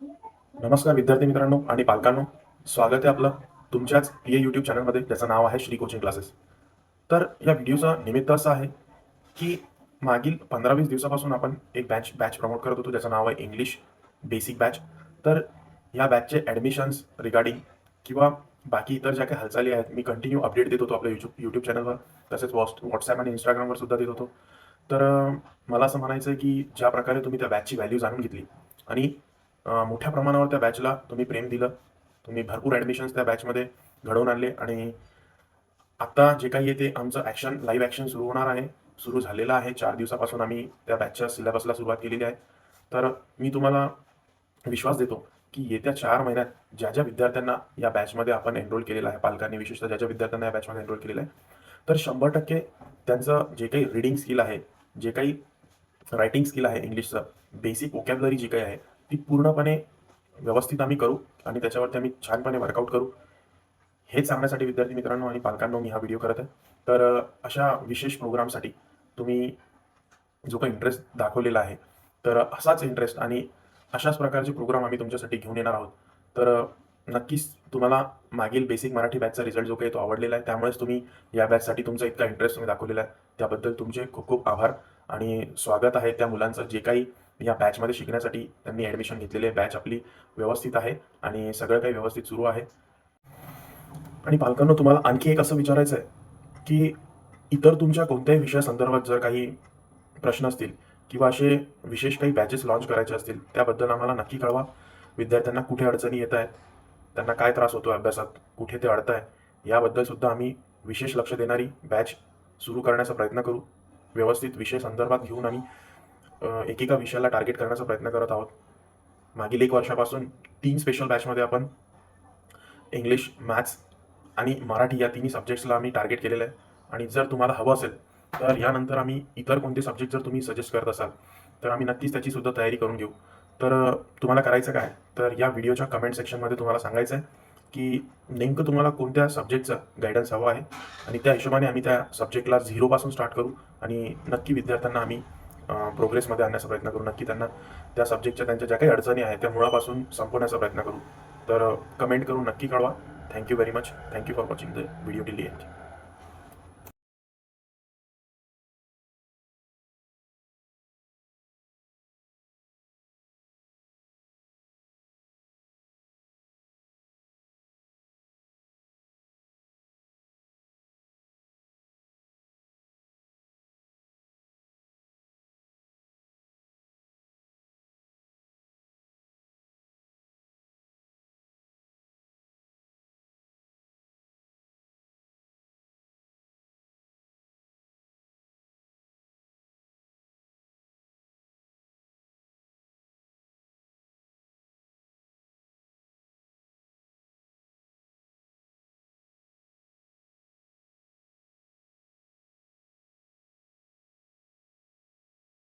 नमस्कार विद्यार्थी मित्रांनो आणि पालकांनो. स्वागत आहे आपलं तुमच्याच ए यूट्यूब चॅनलमध्ये ज्याचं नाव आहे श्री कोचिंग क्लासेस तर या व्हिडिओचं निमित्त असं आहे की मागील पंधरा वीस दिवसापासून आपण एक बॅच बॅच प्रमोट करत होतो ज्याचं नाव आहे इंग्लिश बेसिक बॅच तर या बॅचचे ॲडमिशन्स रिगार्डिंग किंवा बाकी इतर ज्या काही हालचाली आहेत मी कंटिन्यू अपडेट देत होतो आपल्या यूट्यूब यूट्यूब चॅनलवर तसेच व्हॉट्स व्हॉट्सॲप आणि इंस्टाग्रामवर सुद्धा देत होतो. तर मला असं म्हणायचं आहे की ज्या प्रकारे तुम्ही त्या बॅचची व्हॅल्यू जाणून घेतली आणि मोठ्या प्रमाणावर त्या बॅचला तुम्ही प्रेम दिलं. तुम्ही भरपूर ॲडमिशन्स त्या बॅचमध्ये घडवून आणले आणि आता जे काही आहे ते आमचं ॲक्शन लाईव्ह ॲक्शन सुरू होणार आहे. सुरू झालेलं आहे. चार दिवसापासून आम्ही त्या बॅचच्या सिलेबसला सुरुवात केलेली आहे. तर मी तुम्हाला विश्वास देतो की येत्या चार महिन्यात ज्या ज्या विद्यार्थ्यांना या बॅचमध्ये आपण एनरोल केलेलं आहे पालकांनी विशेषतः ज्या ज्या विद्यार्थ्यांना या बॅचमध्ये एनरोल केलेलं आहे तर शंभर टक्के त्यांचं जे काही रिडिंग स्किल आहे जे काही रायटिंग स्किल आहे इंग्लिशचं बेसिक वोकॅबलरी जी काही आहे ती पूर्णपणे व्यवस्थित आम्ही करू आणि त्याच्यावरती आम्ही छानपणे वर्कआउट करू. हे सांगण्यासाठी विद्यार्थी मित्रांनो आणि पालकांनो मी हा व्हिडिओ करत आहे. तर अशा विशेष प्रोग्रामसाठी तुम्ही जो काही इंटरेस्ट दाखवलेला आहे तर असाच इंटरेस्ट आणि अशाच प्रकारचे प्रोग्राम आम्ही तुमच्यासाठी घेऊन येणार आहोत. तर नक्कीच तुम्हाला मागील बेसिक मराठी बॅचचा रिझल्ट जो काही तो आवडलेला आहे त्यामुळेच तुम्ही या बॅचसाठी तुमचा इतका इंटरेस्ट तुम्ही दाखवलेला आहे. त्याबद्दल तुमचे खूप खूप आभार आणि स्वागत आहे त्या मुलांचं. जे काही या बॅचमध्ये शिकण्यासाठी त्यांनी ॲडमिशन घेतलेली बॅच आपली व्यवस्थित आहे आणि सगळं काही व्यवस्थित सुरू आहे. आणि पालकांनो तुम्हाला आणखी एक असं विचारायचं आहे की इतर तुमच्या कोणत्याही विषयासंदर्भात जर काही प्रश्न असतील किंवा असे विशेष काही बॅचेस लॉन्च करायचे असतील त्याबद्दल आम्हाला नक्की कळवा. विद्यार्थ्यांना कुठे अडचणी येत आहेत त्यांना काय त्रास होतो अभ्यासात कुठे ते अडत आहे याबद्दल सुद्धा आम्ही विशेष लक्ष देणारी बॅच सुरू करण्याचा प्रयत्न करू. व्यवस्थित विषय संदर्भात घेऊन आम्ही एकेका विषयाला टार्गेट करण्याचा प्रयत्न करत आहोत. मागील एक वर्षापासून तीन स्पेशल बॅचमध्ये आपण इंग्लिश मॅथ्स आणि मराठी या तिन्ही सब्जेक्ट्सला आम्ही टार्गेट केलेलं आहे. आणि जर तुम्हाला हवं असेल तर यानंतर आम्ही इतर कोणते सब्जेक्ट जर तुम्ही सजेस्ट करत असाल तर आम्ही नक्कीच त्याची सुद्धा तयारी करून घेऊ. तर तुम्हाला करायचं काय? तर या व्हिडिओच्या कमेंट सेक्शनमध्ये तुम्हाला सांगायचं आहे की नेमकं तुम्हाला कोणत्या सब्जेक्टचं गायडन्स हवं आहे? आणि त्या हिशोबाने आम्ही त्या सब्जेक्टला झिरोपासून स्टार्ट करू. आणि नक्की विद्यार्थ्यांना आम्ही प्रोग्रेसमध्ये आणण्याचा प्रयत्न करू. नक्की त्यांना त्या सब्जेक्टच्या त्यांच्या ज्या काही अडचणी आहेत त्या मुळापासून संपवण्याचा प्रयत्न करू. तर कमेंट करून नक्की कळवा. Thank you very much thank you for watching the video डिली एंड